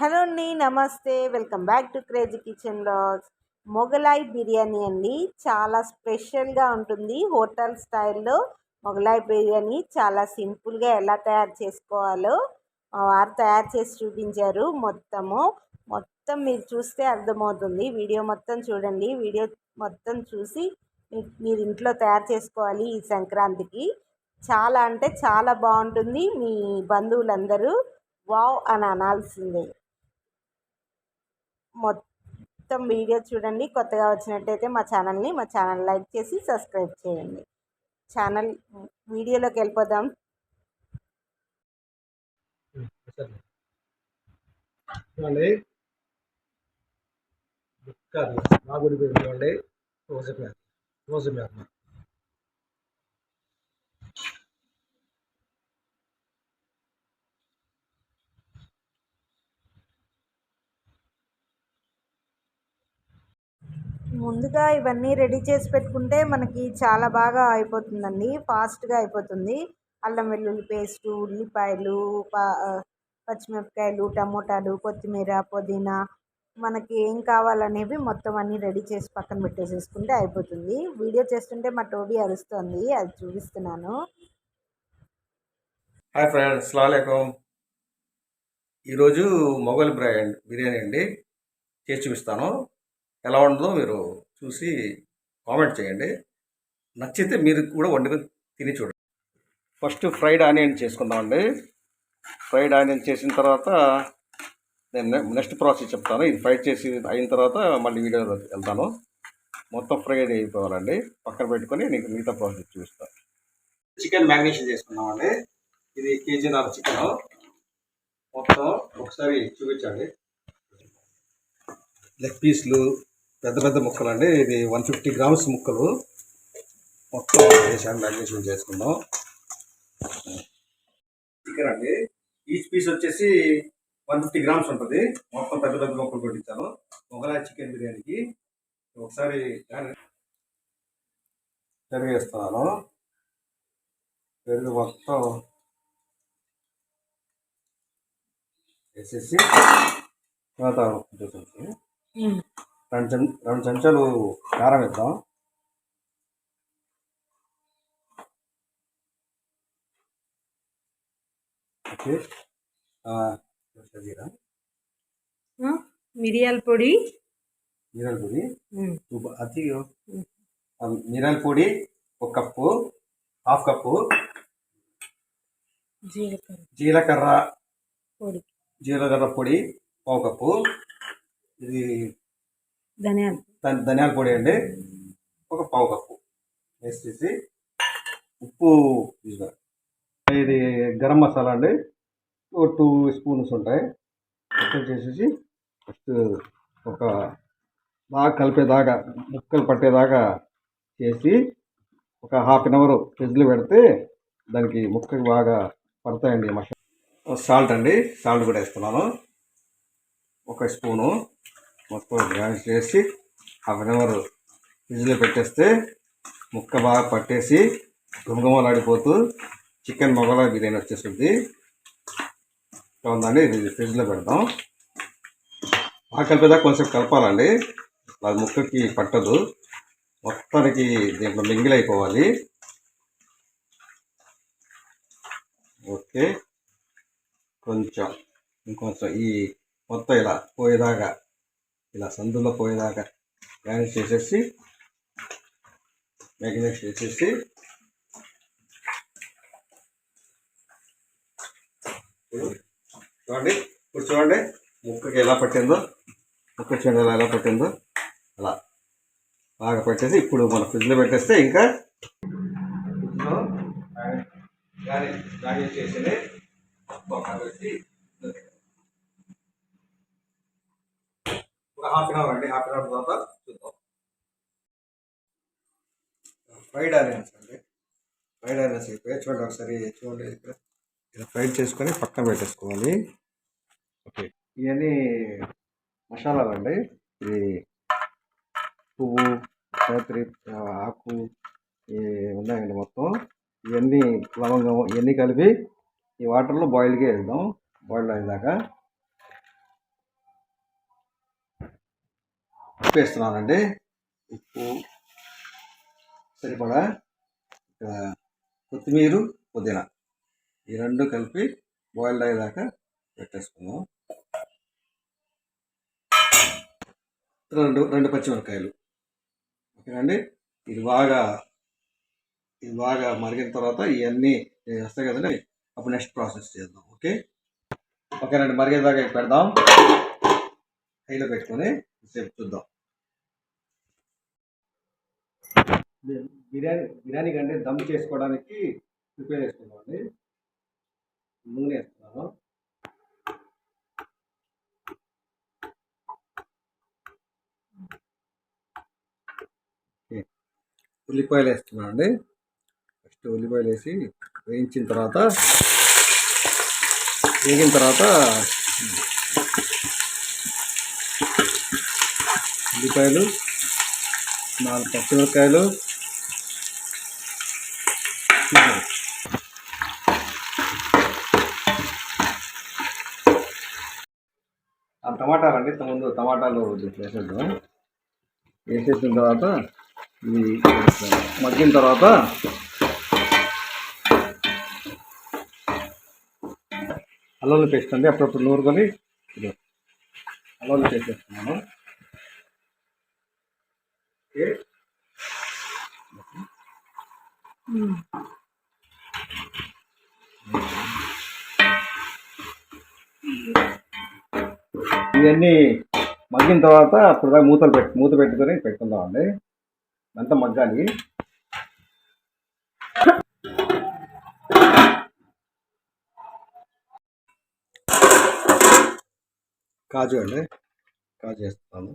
Hello అండి నమస్తే. Welcome back to crazy kitchen blogs. Mughlai biryani అండి. చాలా స్పెషల్గా ఉంటుంది హోటల్ స్టైల్లో. మొగలాయి బిర్యానీ చాలా సింపుల్గా ఎలా తయారు చేసుకోవాలో మా వారు తయారు చేసి చూపించారు మొత్తము. మొత్తం మీరు చూస్తే అర్థమవుతుంది. వీడియో మొత్తం చూడండి. వీడియో మొత్తం చూసి మీరు ఇంట్లో తయారు చేసుకోవాలి ఈ సంక్రాంతికి. చాలా అంటే చాలా బాగుంటుంది మీ బంధువులందరూ. వావ్ అని అనాల్సిందే. మొత్తం వీడియో చూడండి. కొత్తగా వచ్చినట్టయితే మా ఛానల్ని మా ఛానల్ లైక్ చేసి సబ్స్క్రైబ్ చేయండి. ఛానల్ వీడియోలోకి వెళ్ళిపోదాం. చూడండి. కాదు. చూడండి. రోజు మేర రోజు మేర ముందుగా ఇవన్నీ రెడీ చేసి పెట్టుకుంటే మనకి చాలా బాగా అయిపోతుందండి. ఫాస్ట్గా అయిపోతుంది. అల్లం వెల్లుల్లి పేస్టు ఉల్లిపాయలు పచ్చిమిరపకాయలు టమోటాలు కొత్తిమీర పుదీనా మనకి ఏం కావాలనేవి మొత్తం అన్నీ రెడీ చేసి పక్కన పెట్టేసేసుకుంటే అయిపోతుంది. వీడియో చేస్తుంటే మా టోబీ అరుస్తుంది. అది చూపిస్తున్నాను. Hi friends. సలాలేకం ఈరోజు మొగల్ బ్రాండ్ బిర్యానీ అండి. చేసి చూపిస్తాను. ఎలా ఉంటుందో మీరు చూసి కామెంట్ చేయండి. నచ్చితే మీరు కూడా వండుకొని తిని చూడండి. ఫస్ట్ ఫ్రైడ్ ఆనియన్ చేసుకుందామండి. ఫ్రైడ్ ఆనియన్ చేసిన తర్వాత నేను నెక్స్ట్ ప్రాసెస్ చెప్తాను. ఇది ఫ్రై చేసి అయిన తర్వాత మళ్ళీ వీడియో వెళ్తాను. మొత్తం ఫ్రై అయిపోవాలండి. పక్కన పెట్టుకొని నీకు మిగతా ప్రాసెస్ చూపిస్తాను చికెన్ మ్యాగ్నేషన్ చేసుకున్నామండి ఇది కేజీన్నర చికెన్. మొత్తం ఒకసారి చూపించండి. లెగ్ పీస్లు పెద్ద పెద్ద ముక్కలు అండి ఇది వన్ ఫిఫ్టీ గ్రామ్స్ ముక్కలు. మొత్తం వేసాను మ్యాగ్నేషన్ చేసుకుందాం. చికెన్ అండి. ఈచ్ పీస్ వచ్చేసి వన్ ఫిఫ్టీ గ్రామ్స్ ఉంటుంది. మొత్తం పెద్ద పెద్ద ముక్కలు కొట్టించాను. మొగలాయి చికెన్ బిర్యానీకి ఒకసారి పెరుగు వేస్తున్నాను పెరుగు మొత్తం వేసేసి తర్వాత చూసేసి రెండు చెం రెండు చెంచాలు కారం వేద్దాం. ఓకే. ఆ, జీరా. మిరియాల పొడి. మిరియాల పొడి. ఆ, మిరియాల పొడి ఒక కప్పు హాఫ్ కప్పు. జీలకర్ర. జీలకర్ర. పొడి. జీలకర్ర పొడి పావు కప్పు. ఇది ధనియాలు. ధనియాల పొడి అండి. ఒక పావు కప్పు. వేసేసి ఉప్పు ఇది గరం మసాలా అండి. ఒక టూ స్పూన్స్ ఉంటాయి. మొత్తం చేసేసి ఫస్ట్ ఒక బాగా కలిపేదాకా ముక్కలు పట్టేదాకా చేసి ఒక హాఫ్ అన్ అవర్ ఫ్రిడ్జ్లో పెడితే దానికి ముక్కకి బాగా పడతాయండి మసాలా. సాల్ట్ అండి. సాల్ట్ కూడా వేస్తున్నాను ఒక స్పూను. మొత్తం గ్రైండ్ చేసి హాఫ్ అన్ అవర్ ఫ్రిడ్జ్లో పెట్టేస్తే ముక్క బాగా పట్టేసి గుమగుమలాడిపోతూ చికెన్ మొగలా బిర్యానీ వచ్చేస్తుంది. ఉందండి? ఇది ఫ్రిడ్జ్లో పెడదాం. బాగా కలిపేదా కొంచెం కలపాలండి. అది ముక్కకి పట్టదు. మొత్తానికి దీంట్లో మింగిల్ అయిపోవాలి. ఓకే. కొంచెం ఇంకొంచెం ఈ మొత్తం ఇలా పోయేదాకా ఇలా సందులో పోయేదాకా మ్యానేజ్ చేసేసి మ్యాగ్నేట్ చేసేసి చూడండి ఇప్పుడు చూడండి ముక్కకి ఎలా పట్టిందో ముక్క చూడండి ఎలా ఎలా పట్టిందో అలా బాగా పట్టేసి ఇప్పుడు మన ఫ్రిడ్జ్లో పెట్టేస్తే ఇంకా ఫ్రిడ్జ్లో చేసేది చేసి ఒక హాఫ్ అన్ అవర్ అండి హాఫ్ అన్ అవర్ తర్వాత చూద్దాం. ఫ్రైడ్ ఆనియన్స్ అండి. ఫ్రైడ్ ఆనియన్స్ అయిపోయి చూడండి ఒకసారి చూడండి ఇక్కడ. ఇలా ఫ్రైడ్ చేసుకొని పక్కన పెట్టేసుకోవాలి. ఓకే ఇవన్నీ మసాలాలు అండి. ఇది పువ్వు సాత్రి ఆకు ఉన్నాయండి మొత్తం. ఇవన్నీ లవంగం ఇవన్నీ కలిపి ఈ వాటర్లో బాయిల్గా వేద్దాం. బాయిల్ అయ్యేదాకా ఉప్పు వేస్తున్నానండి ఉప్పు సరిపడా ఇక్కడ కొత్తిమీర పుదీనా. ఈ రెండు కలిపి బాయిల్డ్ అయ్యేదాకా పెట్టేసుకుందాం. రెండు రెండు పచ్చిమిరకాయలు ఓకేనండి? ఇది బాగా ఇది బాగా మరిగిన తర్వాత ఇవన్నీ వస్తాయి కదండి. అప్పుడు నెక్స్ట్ ప్రాసెస్ చేద్దాం. ఓకే? ఓకేనండి మరిగేదాకా పెడదాం. హైలో పెట్టుకొని సేపు చూద్దాం. బిర్యానీ బిర్యానీ కంటే దమ్ చేసుకోవడానికి ప్రిపేర్ చేసుకున్నాం నూనె వేస్తున్నాను. ఉల్లిపాయలు వేస్తున్నాను అండి ఫస్ట్ ఉల్లిపాయలు వేసి వేయించిన తర్వాత వేగిన తర్వాత ఉల్లిపాయలు నాలుగు పచ్చిమిరపకాయలు టమాటాలు అండి ముందు టమాటాలు వేసేద్దాం వేసేసిన తర్వాత ఇది మగ్గిన తర్వాత అల్లం పేస్ట్ అండి అప్పుడప్పుడు నూరుకొని అల్లలు అల్లం పేస్ట్ ఓకే. ఇవన్నీ మగ్గిన తర్వాత అప్పుడు దాకా మూతలు పెట్టి మూత పెట్టుకొని పెట్టుకుందామండి. అంతా మగ్గాలి కాజు అండి. కాజు వేస్తాను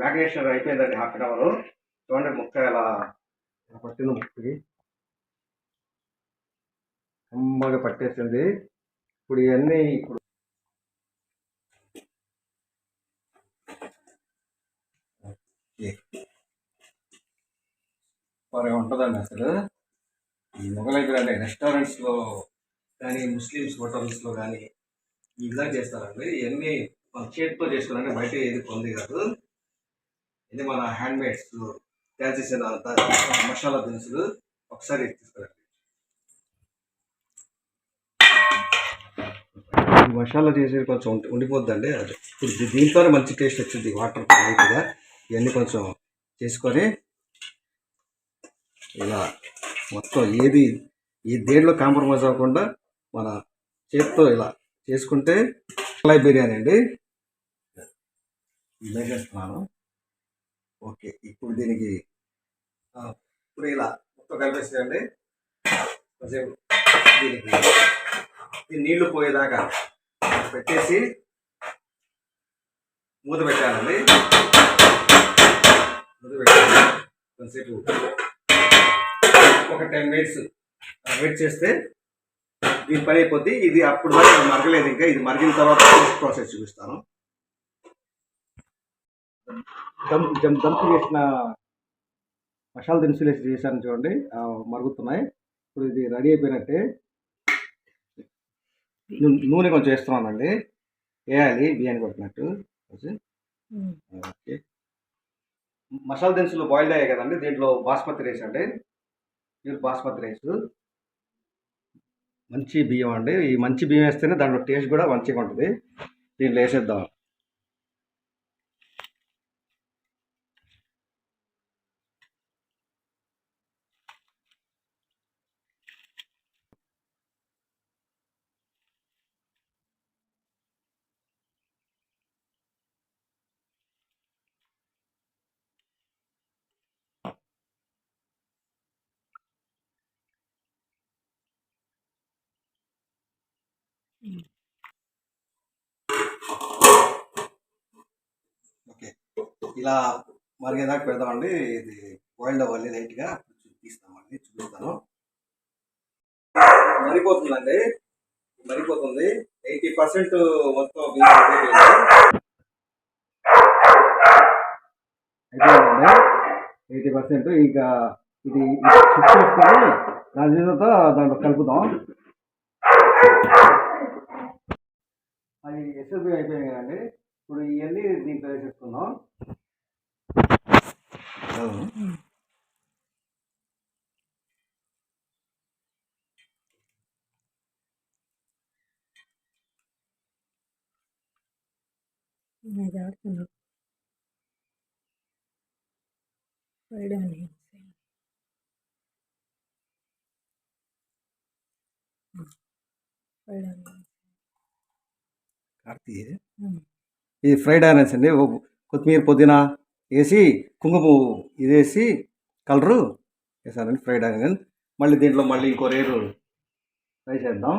మ్యాగ్నేషన్ అయిపోయిందండి హాఫ్ అన్ అవర్. చూడండి ముక్క ఎలా ఎలా పట్టింది ముక్కకి. అమ్మగా పట్టేసింది. ఇప్పుడు ఇవన్నీ ఇప్పుడు మరి ఉంటుందండి అసలు. ఈ మొగలైతే బిర్యానీ రెస్టారెంట్స్లో కానీ ముస్లిమ్స్ హోటల్స్లో కానీ ఇలా చేస్తారండి. ఇవన్నీ మన చేతితో చేస్తారంటే బయట ఏది పొంది కాదు. ఇది మన హ్యాండ్ మేడ్స్ తయారు చేసిన అంత మసాలా దినుసులు ఒకసారి తీసుకురండి. మసాలా చేసేది కొంచెం ఉండిపోద్దండి. అది ఇప్పుడు దీంట్లోనే మంచి టేస్ట్ వచ్చింది వాటర్ లైట్గా ఇవన్నీ కొంచెం చేసుకొని ఇలా మొత్తం ఏది ఈ దేంట్లో కాంప్రమైజ్ అవ్వకుండా మన చేతితో ఇలా చేసుకుంటే మలై బిర్యానీ అండి. ఇలా చేస్తున్నాను. ఓకే ఇప్పుడు దీనికి ఇప్పుడు ఇలా మొత్తం కలిపేసేయండి. కొంచెం దీనికి ఈ నీళ్ళు పోయేదాకా పెట్టేసి మూత పెట్టాలండి. మూత పెట్టాలి. కొంతసేపు ఒక టెన్ మినిట్స్ వెయిట్ చేస్తే ఇది పని అయిపోద్ది. ఇది అప్పుడు వరకు మరగలేదు ఇంకా. ఇది మరిగిన తర్వాత ప్రాసెస్ చూపిస్తాను. దమ్ దమ్ చేసిన మసాలా దినుసులు వేసి చేశాను చూడండి. మరుగుతున్నాయి. ఇప్పుడు ఇది రెడీ అయిపోయినట్టే. నూనె కొంచెం వేస్తున్నానండి. వేయాలి బియ్యాన్ని కొట్టినట్టు. ఓకే. మసాలా దినుసులు బాయిల్డ్ అయ్యాయి కదండి దీంట్లో బాస్మతి రైస్ అండి. Pure basmati rice. మంచి బియ్యం అండి. ఈ మంచి బియ్యం వేస్తేనే దాంట్లో టేస్ట్ కూడా మంచిగా ఉంటుంది. దీంట్లో వేసేద్దాం. ఓకే. ఇలా మరిగేదాకా పెడదామండి. ఇది బాయిల్డ్ అవ్వాలి లైట్గా తీస్తామండి చూపిస్తాను. మరిపోతుందండి మరిపోతుంది ఎయిటీ పర్సెంట్ మొత్తం అయిపోయిందండి. ఎయిటీ పర్సెంట్ ఇంకా ఇది షిఫ్ట్ చేసుకొని దాని తర్వాత దాంట్లో కలుపుదాం. అది ఎస్ఎల్బి అయిపోయింది కదండి ఇప్పుడు ఇవన్నీ దీంట్లో వేసేసుకుందాం అది కార్తీ ఇది ఫ్రైడ్ ఆనియన్స్ అండి కొత్తిమీర పుదీనా వేసి కుంకుమ ఇది వేసి కలరు వేసానండి ఫ్రైడ్ ఆనియన్ మళ్ళీ దీంట్లో మళ్ళీ ఇంకో రేరు ఫ్రై చేద్దాం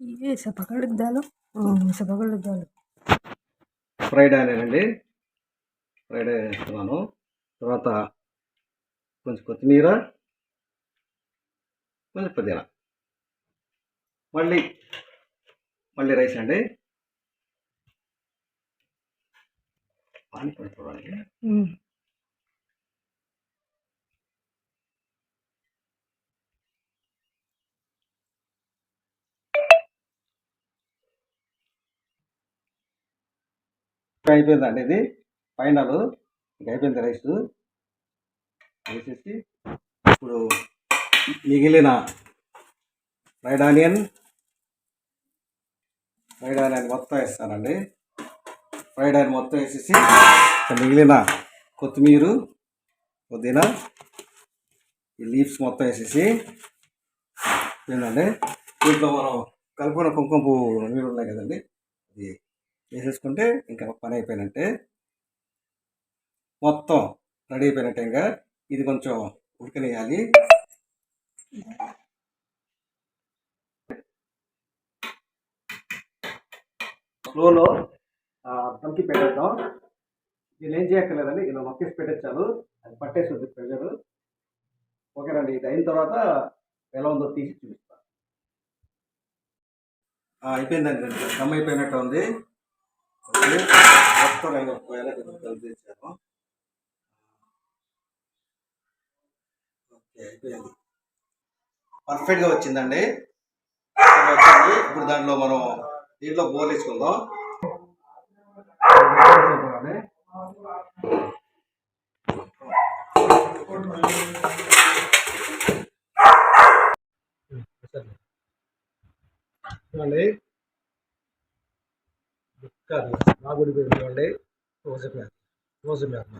ఇవే సపగడుగ్దాలు సపగడుగ్దాలు ఫ్రైడ్ ఆనియన్ అండి ఫ్రైడ్ వేస్తున్నాను. తర్వాత కొంచెం కొత్తిమీర కొంచెం పుదీనా. మళ్ళీ మళ్ళీ రైస్ అండి. పానీ పడుకోవాలి అయిపోయిందండి ఇది? ఫైనల్ ఇక అయిపోయింది రైస్. వేసేసి ఇప్పుడు మిగిలిన ఫ్రైడ్ ఆనియన్ ఫ్రైడ్ ఆనియన్ మొత్తం వేస్తానండి. ఫ్రైడ్ ఆనియన్ మొత్తం వేసేసి మిగిలిన కొత్తిమీర పుదీనా ఈ లీవ్స్ మొత్తం వేసేసి ఏంటండి దీంట్లో మనం కలుపుకున్న కుంకుమ పువ్వు నీళ్ళు ఉన్నాయి కదండి. అది వేసేసుకుంటే ఇంకా పని అయిపోయినట్టే. మొత్తం రెడీ అయిపోయినట్టే ఇంకా ఇది కొంచెం ఉడకనేయాలి. స్లోలో దమ్కి పెట్టేద్దాం. దీన్ని ఏం చేయక్కర్లేదండి ఇలా నొక్కేసి పెట్టేచ్చాను. అది పట్టేస్తుంది ప్రెషర్. ఓకేనండి ఇది అయిన తర్వాత ఎలా ఉందో తీసి చూపిస్తాను అయిపోయిందండి. దమ్ అయిపోయినట్టు ఉంది. ఓకే. మొత్తం నేను కలిపేసాను అయిపోయింది. పర్ఫెక్ట్గా వచ్చిందండి. వచ్చింది. ఇప్పుడు దాంట్లో మనం దీంట్లో బోర్లు వేసుకుందాం చూడండి. ముక్క బాగుడిపోయింది చూడండి రోజు మ్యాప్ రోజు మ్యాప్